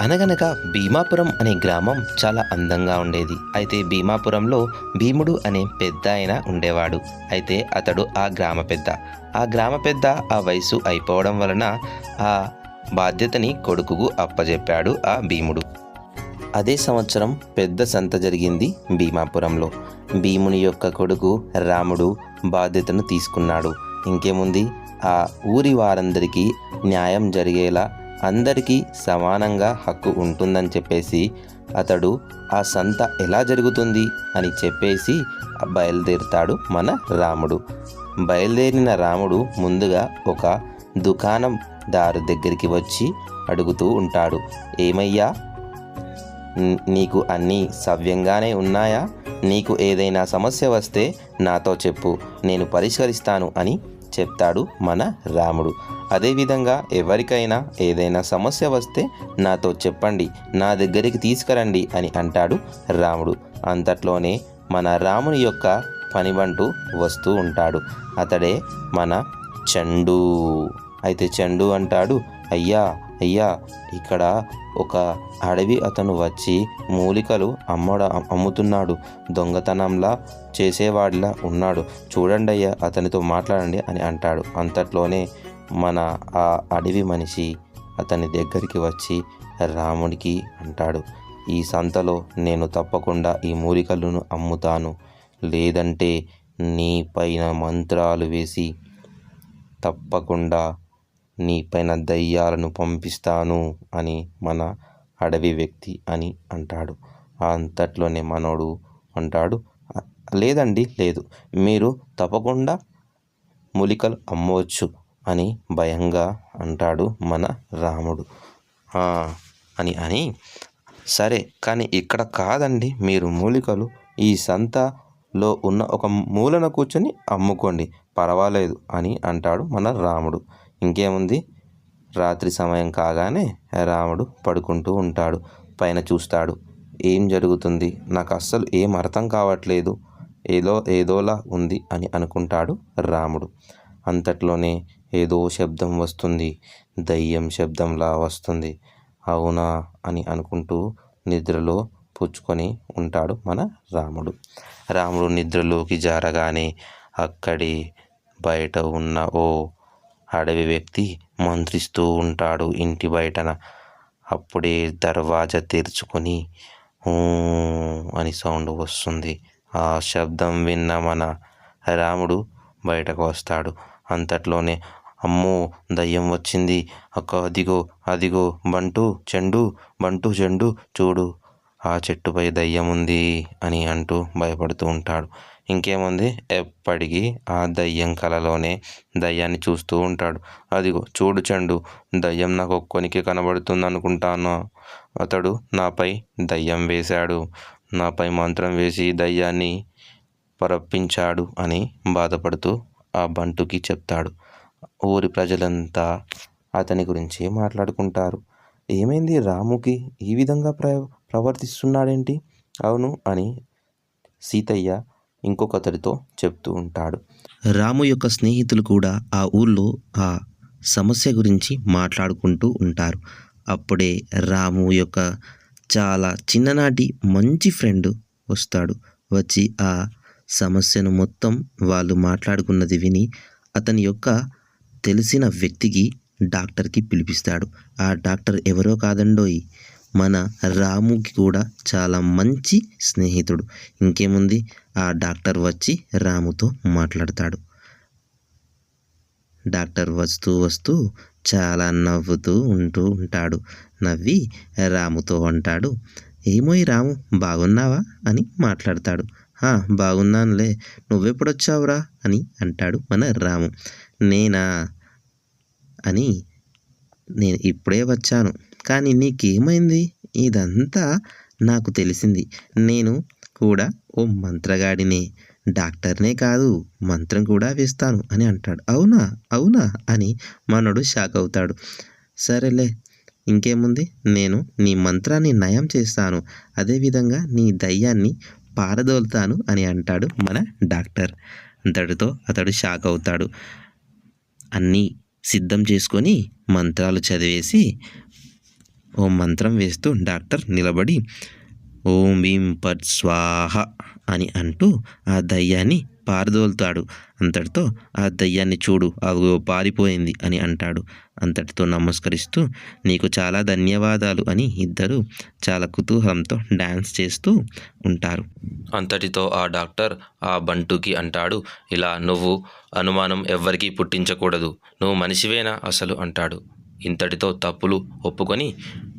అనగనగా భీమాపురం అనే గ్రామం చాలా అందంగా ఉండేది. అయితే భీమాపురంలో భీముడు అనే పెద్ద ఆయన ఉండేవాడు. అయితే అతడు ఆ గ్రామ పెద్ద. ఆ గ్రామ పెద్ద ఆ వయసు అయిపోవడం వలన ఆ బాధ్యతని కొడుకుకు అప్పజెప్పాడు ఆ భీముడు. అదే సంవత్సరం పెద్ద సంత జరిగింది భీమాపురంలో. భీముని యొక్క కొడుకు రాముడు బాధ్యతను తీసుకున్నాడు. ఇంకేముంది? ఆ ఊరి వారందరికీ న్యాయం జరిగేలా అందరికీ సమానంగా హక్కు ఉంటుందని చెప్పేసి అతడు ఆ సంత ఎలా జరుగుతుంది? అని చెప్పేసి బయలుదేరుతాడు మన రాముడు. బయలుదేరిన రాముడు ముందుగా ఒక దుకాణం దారు దగ్గరికి వచ్చి అడుగుతూ ఉంటాడు. ఏమయ్యా నీకు అన్నీ సవ్యంగానే ఉన్నాయా? నీకు ఏదైనా సమస్య వస్తే నాతో చెప్పు నేను పరిష్కరిస్తాను అని చెప్తాడు మన రాముడు. అదేవిధంగా ఎవరికైనా ఏదైనా సమస్య వస్తే నాతో చెప్పండి నా దగ్గరికి తీసుకురండి అని అంటాడు రాముడు. అంతట్లోనే మన రాముని యొక్క పనిబంటూ వస్తూ ఉంటాడు. అతడే మన చండు. అయితే చండు అంటాడు అయ్యా అయ్యా ఇక్కడ ఒక అడవి అతను వచ్చి మూలికలు అమ్మడ అమ్ముతున్నాడు. దొంగతనంలా చేసేవాడిలా ఉన్నాడు. చూడండి అయ్యా అతనితో మాట్లాడండి అని అంటాడు. అంతట్లోనే మన ఆ అడవి మనిషి అతని దగ్గరికి వచ్చి రాముడికి అంటాడు ఈ సంతలో నేను తప్పకుండా ఈ మూలికలను అమ్ముతాను. లేదంటే నీ పైన మంత్రాలు వేసి తప్పకుండా నీ పైన దయ్యాలను పంపిస్తాను అని మన అడవి వ్యక్తి అని అంటాడు. అంతట్లోనే మనోడు అంటాడు లేదండి లేదు. మీరు తప్పకుండా మూలికలు అమ్మవచ్చు అని భయంగా అంటాడు మన రాముడు. అని అని. సరే కానీ ఇక్కడ కాదండి. మీరు మూలికలు ఈ సంతలో ఉన్న ఒక మూలన కూర్చొని అమ్ముకోండి. పర్వాలేదు అని అంటాడు మన రాముడు. ఇంకేముంది? రాత్రి సమయం కాగానే రాముడు పడుకుంటూ ఉంటాడు పైన చూస్తాడు. ఏం జరుగుతుంది? నాకు అస్సలు ఏం అర్థం కావట్లేదు. ఏదో ఏదోలా ఉంది అని అనుకుంటాడు రాముడు. అంతట్లోనే ఏదో శబ్దం వస్తుంది. దయ్యం శబ్దంలా వస్తుంది. అవునా అని అనుకుంటూ నిద్రలో పుచ్చుకొని ఉంటాడు మన రాముడు. రాముడు నిద్రలోకి జారగానే అక్కడి బయట ఉన్న ఓ అడవి వ్యక్తి మంత్రిస్తూ ఉంటాడు ఇంటి బయటన. అప్పుడే దర్వాజా తెరుచుకొని "ఊ" అని సౌండ్ వస్తుంది. ఆ శబ్దం విన్న మన రాముడు బయటకు వస్తాడు. అంతట్లోనే అమ్మో దయ్యం వచ్చింది. అక్క అదిగో అదిగో బంటు చెండు బంటు చెండు చూడు. ఆ చెట్టుపై దయ్యం ఉంది అని అంటూ భయపడుతూ ఉంటాడు. ఇంకేముంది? ఎప్పటికీ ఆ దయ్యం కలలోనే దయ్యాన్ని చూస్తూ ఉంటాడు. అదిగో చూడు చండు దయ్యం నాకు ఒక్కొనికి కనబడుతుంది అనుకుంటాను అతడు నాపై దయ్యం వేశాడు. నాపై మంత్రం వేసి దయ్యాన్ని పరప్పించాడు అని బాధపడుతూ ఆ బంటుకి చెప్తాడు. ఊరి ప్రజలంతా అతని గురించి మాట్లాడుకుంటారు. ఏమైంది రాముకి? ఈ విధంగా ప్ర ప్రవర్తిస్తున్నాడేంటి? అవును అని సీతయ్య ఇంకొకతడితో చెప్తూ ఉంటాడు. రాము యొక్క స్నేహితులు కూడా ఆ ఊళ్ళో ఆ సమస్య గురించి మాట్లాడుకుంటూ ఉంటారు. అప్పుడే రాము యొక్క చాలా చిన్ననాటి మంచి ఫ్రెండ్ వస్తాడు. వచ్చి ఆ సమస్యను మొత్తం వాళ్ళు మాట్లాడుకున్నది విని అతని యొక్క తెలిసిన వ్యక్తికి డాక్టర్కి పిలిపిస్తాడు. ఆ డాక్టర్ ఎవరో కాదండోయ్. మన రాముకి కూడా చాలా మంచి స్నేహితుడు. ఇంకేముంది? ఆ డాక్టర్ వచ్చి రాముతో మాట్లాడతాడు. డాక్టర్ వస్తూ వస్తూ చాలా నవ్వుతూ ఉంటూ ఉంటాడు. నవ్వి రాముతో అంటాడు ఏమోయ్ రాము బాగున్నావా? అని మాట్లాడతాడు. "హా, బాగున్నానులే. నువ్వెప్పుడొచ్చావురా? అని అంటాడు మన రాము. నేనా? అని నేను ఇప్పుడే వచ్చాను. కానీ నీకేమైంది ఇదంతా నాకు తెలిసింది. నేను కూడా ఓ మంత్రగాడినే. డాక్టర్నే కాదు మంత్రం కూడా వేస్తాను అని అంటాడు. అవునా? అవునా? అని మనోడు షాక్ అవుతాడు. సరేలే ఇంకేముంది? నేను నీ మంత్రాన్ని నయం చేస్తాను. అదేవిధంగా నీ దయ్యాన్ని పారదోలుతాను అని అంటాడు మన డాక్టర్. అంతటితో అతడు షాక్ అవుతాడు. అన్నీ సిద్ధం చేసుకొని మంత్రాలు చదివేసి ఓ మంత్రం వేస్తూ డాక్టర్ నిలబడి ఓం భీం పట్ స్వాహ అని అంటూ ఆ దయ్యాన్ని పారదోలుతాడు. అంతటితో ఆ దయ్యాన్ని చూడు అదిగో పారిపోయింది అని అంటాడు. అంతటితో నమస్కరిస్తూ నీకు చాలా ధన్యవాదాలు అని ఇద్దరు చాలా కుతూహలంతో డ్యాన్స్ చేస్తూ ఉంటారు. అంతటితో ఆ డాక్టర్ ఆ బంటుకి అంటాడు ఇలా నువ్వు అనుమానం ఎవ్వరికీ పుట్టించకూడదు నువ్వు మనిషివేనా? అసలు అంటాడు. ఇంతటితో తప్పులు ఒప్పుకొని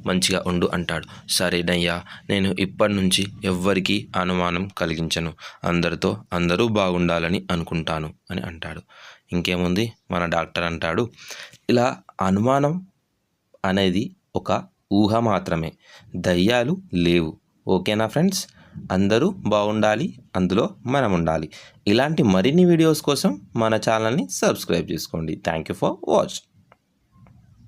మంచిగా ఉండు అంటాడు. సరేనయ్యా నేను ఇప్పటి నుంచి ఎవ్వరికీ అనుమానం కలిగించను. అందరితో అందరూ బాగుండాలని అనుకుంటాను అని అంటాడు. ఇంకేముంది? మన డాక్టర్ అంటాడు. ఇలా అనుమానం అనేది ఒక ఊహ మాత్రమే. దయ్యాలు లేవు. ఓకేనా ఫ్రెండ్స్? అందరూ బాగుండాలి అందులో మనం ఉండాలి ఇలాంటి మరిన్ని వీడియోస్ కోసం మన ఛానల్ని సబ్స్క్రైబ్ చేసుకోండి. Thank you for watch